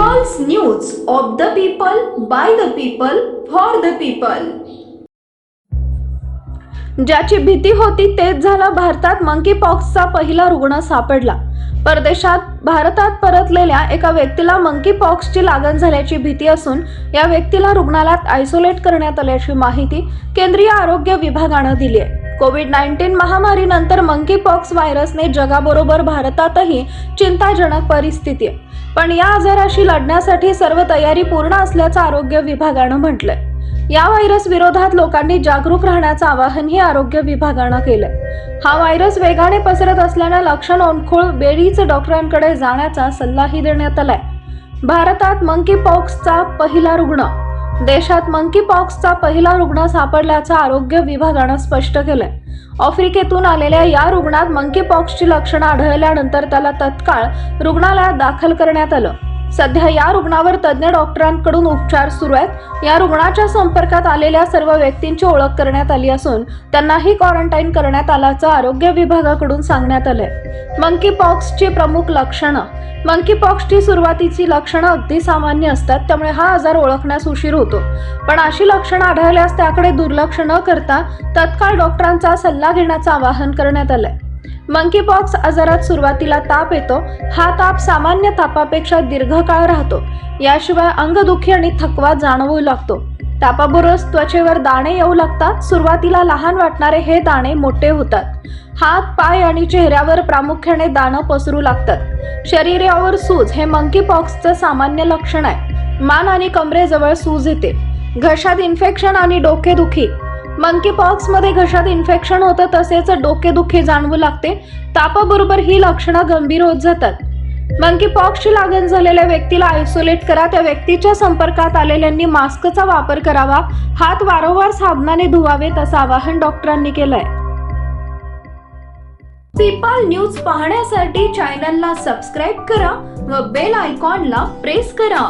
News of the people by the people for the people ज्याची भीती होती तेच झालं भारतात मंकी पॉक्सचा पहिला रुग्ण सापडला. परदेशात भारतात परतलेल्या एका व्यक्तीला मंकी पॉक्सची लागण झाल्याची भीती असून या व्यक्तीला रुग्णालयात आयसोलेट करण्यात आल्याची माहिती केंद्रीय आरोग्य विभागानं दिली आहे. कोविड नाईन्टीन महामारीनंतर मंकी पॉक्स व्हायरसने जगाबरोबर भारतातही चिंताजनक परिस्थिती आहे. पण या आजाराशी लढण्यासाठी सर्व तयारी पूर्ण असल्याचं आरोग्य विभागानं म्हटलंय. या व्हायरस विरोधात लोकांनी जागरूक राहण्याचं आवाहनही आरोग्य विभागानं केलंय. हा व्हायरस वेगाने पसरत असल्यानं लक्षण ओळखून वेळीच डॉक्टरांकडे जाण्याचा सल्लाही देण्यात आलाय. भारतात मंकी पॉक्सचा पहिला रुग्ण देशात मंकी पॉक्सचा पहिला रुग्ण सापडल्याचं आरोग्य विभागानं स्पष्ट केलंय. आफ्रिकेतून आलेल्या या रुग्णात मंकी पॉक्सची लक्षणं आढळल्यानंतर त्याला तत्काळ रुग्णालयात दाखल करण्यात आलं. सध्या या रुग्णावर तज्ज्ञ डॉक्टरांकडून उपचार सुरू आहेत. या रुग्णाच्या संपर्कात आलेल्या सर्व व्यक्तींची ओळख करण्यात आली असून त्यांनाही क्वारंटाईन करण्यात आल्याचं आरोग्य विभागाकडून सांगण्यात आलंय. मंकी पॉक्सची प्रमुख लक्षणं. मंकी पॉक्सची सुरुवातीची लक्षणं अगदी सामान्य असतात त्यामुळे हा आजार ओळखण्यास उशीर होतो. पण अशी लक्षणं आढळल्यास त्याकडे दुर्लक्ष न करता तत्काळ डॉक्टरांचा सल्ला घेण्याचं आवाहन करण्यात आलंय. मंकी पॉक्स आजारात सुरुवातीला ताप येतो. हा ताप सामान्य तापापेक्षा दीर्घकाळ राहतो. याशिवाय अंगदुखी आणि थकवा जाणवू लागतो. तापाबरोबर त्वचेवर दाणे येऊ लागतात. सुरुवातीला लहान वाटणारे हे दाणे मोठे होतात. हात पाय आणि चेहऱ्यावर प्रामुख्याने दाणं पसरू लागतात. शरीरावर सूज हे मंकी पॉक्सचं सामान्य लक्षण आहे. मान आणि कमरेजवळ सूज येते. घशात इन्फेक्शन आणि डोकेदुखी मंकी पॉक्समध्ये घशात इन्फेक्शन होतं तसेच डोकेदुखी जाणवू लागते. तापाबरोबर ही लक्षणं गंभीर होत जातात. मंकी पॉक्सची लागण झालेल्या व्यक्तीला आयसोलेट करा. त्या व्यक्तीच्या संपर्कात आलेल्यांनी मास्कचा वापर करावा. हात वारंवार साबणाने धुवावेत असं आवाहन डॉक्टरांनी केलंय. सिपाल न्यूज पाहण्यासाठी चॅनलला सबस्क्राईब करा व बेल आयकॉनला प्रेस करा.